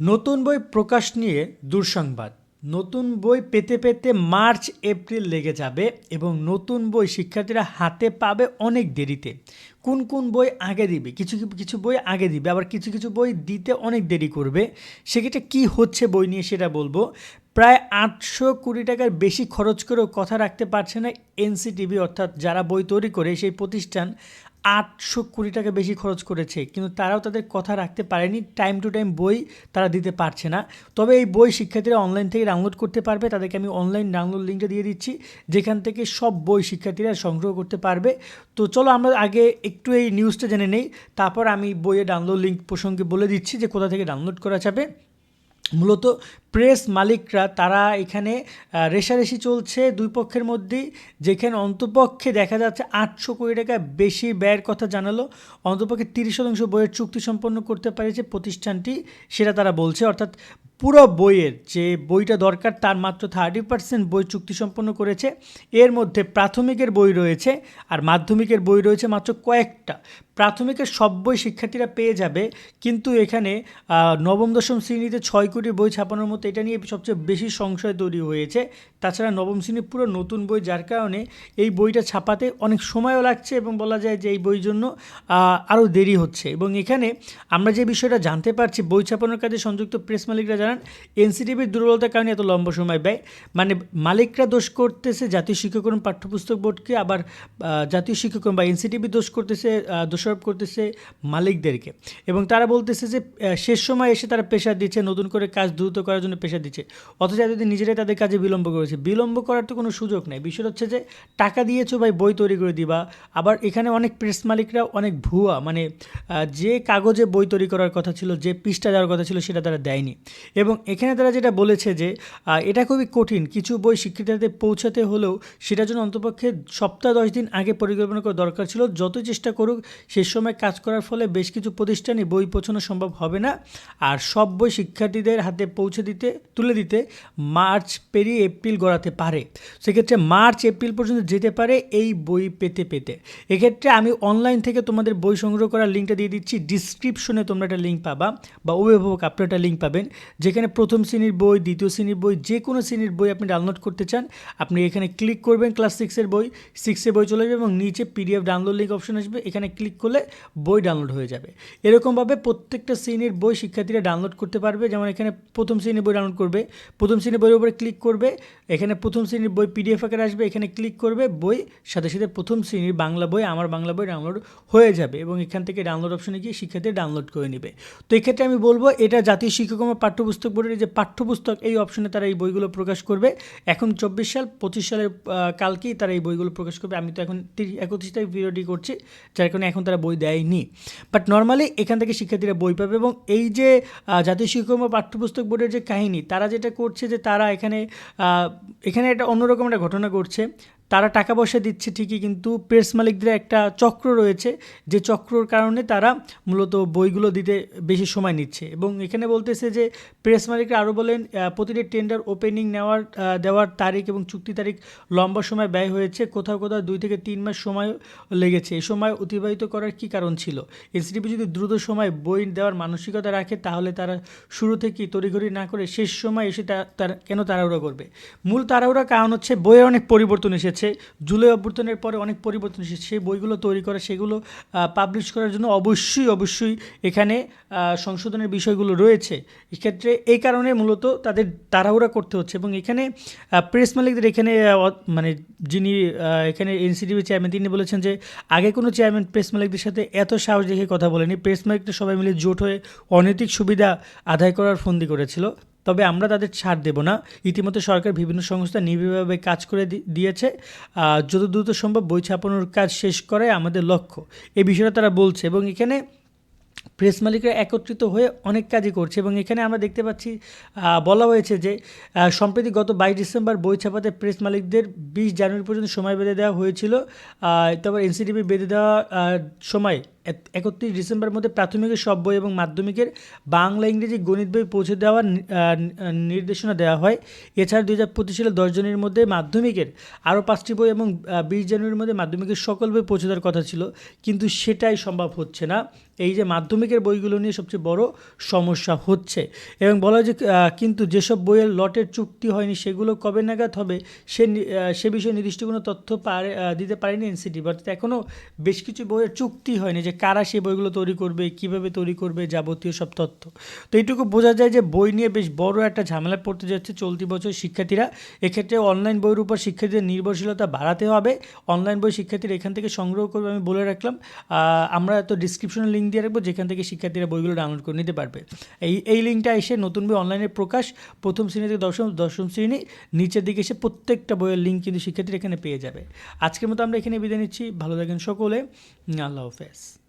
নতুন বই প্রকাশ নিয়ে দুঃসংবাদ। নতুন বই পেতে পেতে মার্চ, এপ্রিল লেগে যাবে এবং নতুন বই শিক্ষার্থীরা হাতে পাবে অনেক দেরিতে। কোন কোন বই আগে দিবে? কিছু কিছু বই আগে দিবে, আবার কিছু কিছু বই দিতে অনেক দেরি করবে। সেক্ষেত্রে কী হচ্ছে বই নিয়ে সেটা বলব। প্রায় আটশো কোটি টাকার বেশি খরচ করেও কথা রাখতে পারছে না এনসিটিভি, অর্থাৎ যারা বই তৈরি করে সেই প্রতিষ্ঠান। আটশো কোটি টাকা বেশি খরচ করেছে, কিন্তু তারাও তাদের কথা রাখতে পারেনি টাইম টু টাইম বই তারা দিতে পারছে না। তবে এই বই শিক্ষার্থীরা অনলাইন থেকে ডাউনলোড করতে পারবে, তাদেরকে আমি অনলাইন ডাউনলোড লিঙ্কটা দিয়ে দিচ্ছি, যেখান থেকে সব বই শিক্ষার্থীরা সংগ্রহ করতে পারবে। তো চলো আমরা আগে একটু এই নিউজটা জেনে নেই, তারপর আমি বইয়ের ডাউনলোড লিঙ্ক প্রসঙ্গে বলে দিচ্ছি যে কোথা থেকে ডাউনলোড করা যাবে। মূলত প্রেস মালিকরা, তারা এখানে রেশারেশি চলছে দুই পক্ষের মধ্যেই, যেখানে অন্তপক্ষে দেখা যাচ্ছে আটশো কোটি টাকা বেশি ব্যয়ের কথা জানালো। অন্তপক্ষে তিরিশ শতাংশ বইয়ের চুক্তি সম্পন্ন করতে পেরেছে প্রতিষ্ঠানটি, সেটা তারা বলছে। অর্থাৎ পুরো বইয়ের যে বইটা দরকার, তার মাত্র থার্টি পার্সেন্ট বই চুক্তি সম্পন্ন করেছে। এর মধ্যে প্রাথমিকের বই রয়েছে, আর মাধ্যমিকের বই রয়েছে মাত্র কয়েকটা। প্রাথমিকের সব বই শিক্ষার্থীরা পেয়ে যাবে, কিন্তু এখানে নবম, দশম শ্রেণীতে ছয় কোটি বই ছাপানোর মতো এটা নিয়ে সবচেয়ে বেশি সংশয় তৈরি হয়েছে। তাছাড়া নবম শ্রেণির পুরো নতুন বই যার কারণে এই বইটা ছাপাতে অনেক সময়ও লাগছে এবং বলা যায় যে এই বই জন্য আরও দেরি হচ্ছে। এবং এখানে আমরা যে বিষয়টা জানতে পারছি, বই ছাপানোর কাজে সংযুক্ত প্রেস মালিকরা জানান, এনসিটিভির দুর্বলতার কারণে এত লম্বা সময় ব্যয়। মানে মালিকরা দোষ করতেছে, জাতীয় শিক্ষাক্রম পাঠ্যপুস্তক বোর্ডকে, আবার জাতীয় শিক্ষাক্রম বা এনসিটিভি দোষ করতেছে দোষারোপ করতেছে মালিকদেরকে। এবং তারা বলতেছে যে শেষ সময় এসে তারা প্রেশার দিচ্ছে, নতুন করে কাজ দ্রুত করার জন্য প্রেশার দিচ্ছে। অথচ এতদিন নিজেরাই তাদের কাজে বিলম্ব করেছে। বিলম্ব করার তো কোনো সুযোগ নেই। বিষয় হচ্ছে যে, টাকা দিয়েছ ভাই, বই তৈরি করে দিবা। আবার এখানে অনেক প্রেস মালিকরা, অনেক ভুয়া মানে যে কাগজে বই তৈরি করার কথা ছিল, যে পৃষ্ঠা দেওয়ার কথা ছিল, সেটা তারা দেয়নি। এবং এখানে তারা যেটা বলেছে যে এটা খুবই কঠিন। কিছু বই শিক্ষিতাদের পৌঁছাতে হলেও সেটার জন্য অন্তপক্ষে সপ্তাহ, দশ দিন আগে পরিকল্পনা করা দরকার ছিল। যত চেষ্টা করুক, সে সময় কাজ করার ফলে বেশ কিছু প্রতিষ্ঠানে বই পৌঁছানো সম্ভব হবে না। আর সব বই শিক্ষার্থীদের হাতে পৌঁছে দিতে তুলে দিতে মার্চ পেরিয়ে এপ্রিল গড়াতে পারে। সেক্ষেত্রে মার্চ, এপ্রিল পর্যন্ত যেতে পারে এই বই পেতে পেতে। এক্ষেত্রে আমি অনলাইন থেকে তোমাদের বই সংগ্রহ করার লিঙ্কটা দিয়ে দিচ্ছি। ডিসক্রিপশনে তোমরা একটা লিঙ্ক পাবা বা অভিভাবক আপনার একটা লিঙ্ক পাবেন, যেখানে প্রথম শ্রেণির বই, দ্বিতীয় শ্রেণির বই, যে কোনো শ্রেণির বই আপনি ডাউনলোড করতে চান, আপনি এখানে ক্লিক করবেন ক্লাস সিক্সের বই সিক্সের বই চলে যাবে এবং নিচে পিডিএফ ডাউনলোড লিঙ্ক অপশন আসবে, এখানে ক্লিক করলে বই ডাউনলোড হয়ে যাবে। এরকমভাবে প্রত্যেকটা শ্রেণির বই শিক্ষার্থীরা ডাউনলোড করতে পারবে। যেমন এখানে প্রথম শ্রেণির বই ডাউনলোড করবে, প্রথম শ্রেণির বইয়ের উপরে ক্লিক করবে, এখানে প্রথম শ্রেণির বই পিডিএফ আকারে আসবে, এখানে ক্লিক করবে, বই, সাথে সাথে প্রথম শ্রেণির বাংলা বই, আমার বাংলা বই ডাউনলোড হয়ে যাবে এবং এখান থেকে ডাউনলোড অপশনে গিয়ে শিক্ষার্থী ডাউনলোড করে নেবে। তো এক্ষেত্রে আমি বলব, এটা জাতীয় শিক্ষাক্রম পাঠ্যপুস্তক বোর্ডের যে পাঠ্যপুস্তক, এই অপশনে তারা এই বইগুলো প্রকাশ করবে। এখন চব্বিশ সাল, পঁচিশ সালের কালকেই তারা এই বইগুলো প্রকাশ করবে। আমি তো এখন একত্রিশ তারিখ ভিডিওটি করছি, যার কারণে এখন তারা বই দেয়নি। বাট নর্মালি এখান থেকে শিক্ষার্থীরা বই পাবে এবং এই যে জাতীয় শিক্ষক বা পাঠ্যপুস্তক বোর্ডের যে কাহিনী তারা যেটা করছে যে তারা এখানে এখানে একটা অন্যরকম একটা ঘটনা ঘটছে। তারা টাকা পয়সা দিচ্ছে ঠিকই, কিন্তু প্রেস মালিকদের একটা চক্র রয়েছে, যে চক্রর কারণে তারা মূলত বইগুলো দিতে বেশি সময় নিচ্ছে। এবং এখানে বলতেছে যে প্রেস মালিকরা আরও বলেন প্রতিটি টেন্ডার ওপেনিং নেওয়ার দেওয়ার তারিখ এবং চুক্তি তারিখ লম্বা সময় ব্যয় হয়েছে, কোথাও কোথাও দুই থেকে তিন মাস সময় লেগেছে। এ সময় অতিবাহিত করার কি কারণ ছিল? এসডিপি যদি দ্রুত সময় বই দেওয়ার মানসিকতা রাখে, তাহলে তারা শুরু থেকেই তড়িঘড়ি না করে শেষ সময় এসে তারা, কেন তাড়াহুড়া করবে? মূল তাড়াহুড়া কারণ হচ্ছে বইয়ের অনেক পরিবর্তন এসেছে। এসেছে জুলাই অভ্যর্থনের পরে অনেক পরিবর্তন এসেছে। সেই বইগুলো তৈরি করা, সেগুলো পাবলিশ করার জন্য অবশ্যই অবশ্যই এখানে সংশোধনের বিষয়গুলো রয়েছে। এক্ষেত্রে এই কারণে মূলত তাদের তাড়াহুড়া করতে হচ্ছে এবং এখানে প্রেস মালিকদের এখানে মানে যিনি এখানে এনসিডিবি চেয়ারম্যান তিনি বলেছেন যে আগে কোনো চেয়ারম্যান প্রেস মালিকদের সাথে এত সাহস দেখে কথা বলেনি। প্রেস মালিকদের সবাই মিলে জোট হয়ে অনৈতিক সুবিধা আদায় করার ফন্দি করেছিল। তবে আমরা তাদের ছাড় দেব না। ইতিমধ্যে সরকার বিভিন্ন সংস্থা নিবিড়ভাবে কাজ করে দিয়েছে। যত দ্রুত সম্ভব বই ছাপানোর কাজ শেষ করাই আমাদের লক্ষ্য। এই বিষয়টা তারা বলছে এবং এখানে প্রেস মালিকরা একত্রিত হয়ে অনেক কাজই করছে এবং এখানে আমরা দেখতে পাচ্ছি বলা হয়েছে যে সম্প্রতি গত বাইশ ডিসেম্বর বই ছাপাতে প্রেস মালিকদের বিশ জানুয়ারি পর্যন্ত সময় বেঁধে দেওয়া হয়েছিল। তারপর এনসিডিবি বেঁধে দেওয়া সময় একত্রিশ ডিসেম্বরের মধ্যে প্রাথমিকের সব বই এবং মাধ্যমিকের বাংলা, ইংরেজি গণিত বই পৌঁছে দেওয়ার নির্দেশনা দেওয়া হয়। এছাড়া দুই হাজার পঁচিশ সালে দশ জনের মধ্যে মাধ্যমিকের আরও পাঁচটি বই এবং বিশ জানুয়ারির মধ্যে মাধ্যমিকের সকল বই পৌঁছে দেওয়ার কথা ছিল। কিন্তু সেটাই সম্ভব হচ্ছে না। এই যে মাধ্যমিকের বইগুলো নিয়ে সবচেয়ে বড় সমস্যা হচ্ছে। এবং বলা যে কিন্তু যেসব বইয়ের লটের চুক্তি হয়নি, সেগুলো কবে নাগাদ হবে, সে সে বিষয়ে নির্দিষ্ট কোনো তথ্য পারে দিতে পারেনি এনসিটি। অর্থাৎ এখনও বেশ কিছু বইয়ের চুক্তি হয়নি যে কারা সেই বইগুলো তৈরি করবে, কীভাবে তৈরি করবে, যাবতীয় সব তথ্য। তো এইটুকু বোঝা যায় যে বই নিয়ে বেশ বড় একটা ঝামেলা পড়তে যাচ্ছে চলতি বছর শিক্ষার্থীরা। এক্ষেত্রে অনলাইন বইয়ের উপর শিক্ষার্থীদের নির্ভরশীলতা বাড়াতে হবে। অনলাইন বই শিক্ষার্থীরা এখান থেকে সংগ্রহ করবে, আমি বলে রাখলাম। আমরা তো ডিসক্রিপশনে লিঙ্ক দিয়ে রাখব, যেখান থেকে শিক্ষার্থীরা বইগুলো ডাউনলোড করে নিতে পারবে। এই এই লিঙ্কটা এসে নতুন বই অনলাইনে প্রকাশ, প্রথম শ্রেণি থেকে দশম দশম শ্রেণি, নিচের দিকে এসে প্রত্যেকটা বইয়ের লিঙ্ক কিন্তু শিক্ষার্থীরা এখানে পেয়ে যাবে। আজকের মতো আমরা এখানে বিদায় নিচ্ছি। ভালো থাকেন সকলে। আল্লাহ হাফেজ।